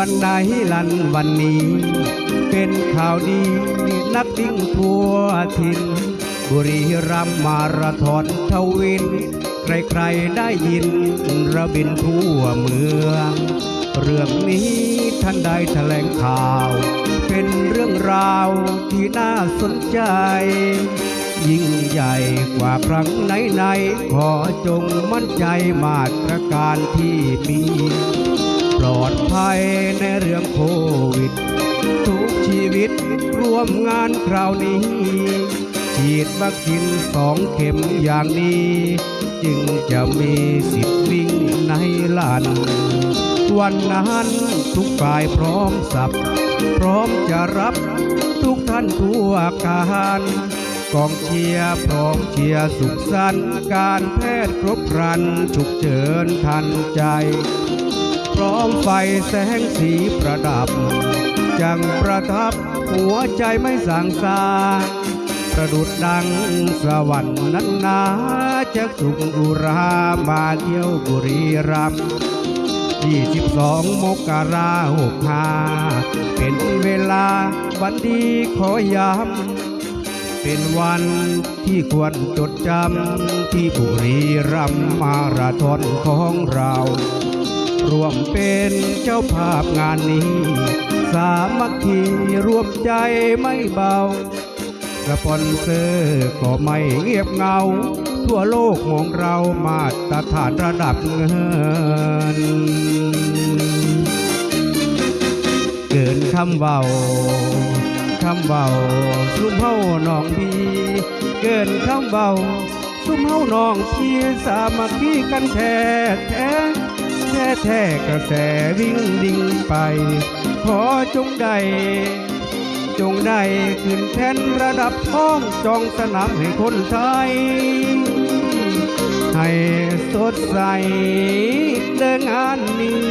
ในลันวันนี้ เป็นข่าวดีนักดิ้งทั่วถิ่น บุรีรัมมาราธอนทวิน ใครๆได้ยินระบินทั่วเมือง เรื่องนี้ท่านได้แถลงข่าว เป็นเรื่องราวที่น่าสนใจ ยิ่งใหญ่กว่าครั้งไหนๆขอจงมั่นใจมาตรการที่มี อดภัยในเรื่องโควิด ทุกชีวิตร่วมงานคราวนี้ ฉีดวัคซีนสองเข็มอย่างนี้ จึงจะมีสิทธิ์วิ่งในลาน วันนั้นทุกฝ่ายพร้อมสับ พร้อมจะรับทุกท่านทั่วการกองเชียร์พร้อมเชียร์สุขสันต์การแพทย์ครบครันฉุกเฉินทันใจ ร้อมไฟแสงสีประดับ จังประทับหัวใจไม่สั่งซาประดุดดังสวรรค์นั้นนาจะสุขอุรามาเที่ยวบุรีรัมย์22มกราหกหาเป็นเวลาวันดีขอย้ำเป็นวันที่ควรจดจำที่บุรีรัมย์มาราธอนของเรา ร่วมเป็นเจ้าภาพงานนี้ สามัคคีรวมใจไม่เบา สปอนเซอร์ก็ไม่เงียบเงา ทั่วโลกมองเรามาตรฐานระดับเงิน เกินคำเบาคำเบาสุ่มเฮาน้องพี่เกินคำเบาสุ่มเฮาน้องพี่สามัคคีกันแท้แท้ แท้แท้กระแสวิ่งดิ่งไป ขอจงได้ จงได้ขึ้นแท่นระดับท้องจองสนามให้คนไทย ให้สดใสเดินงานนี้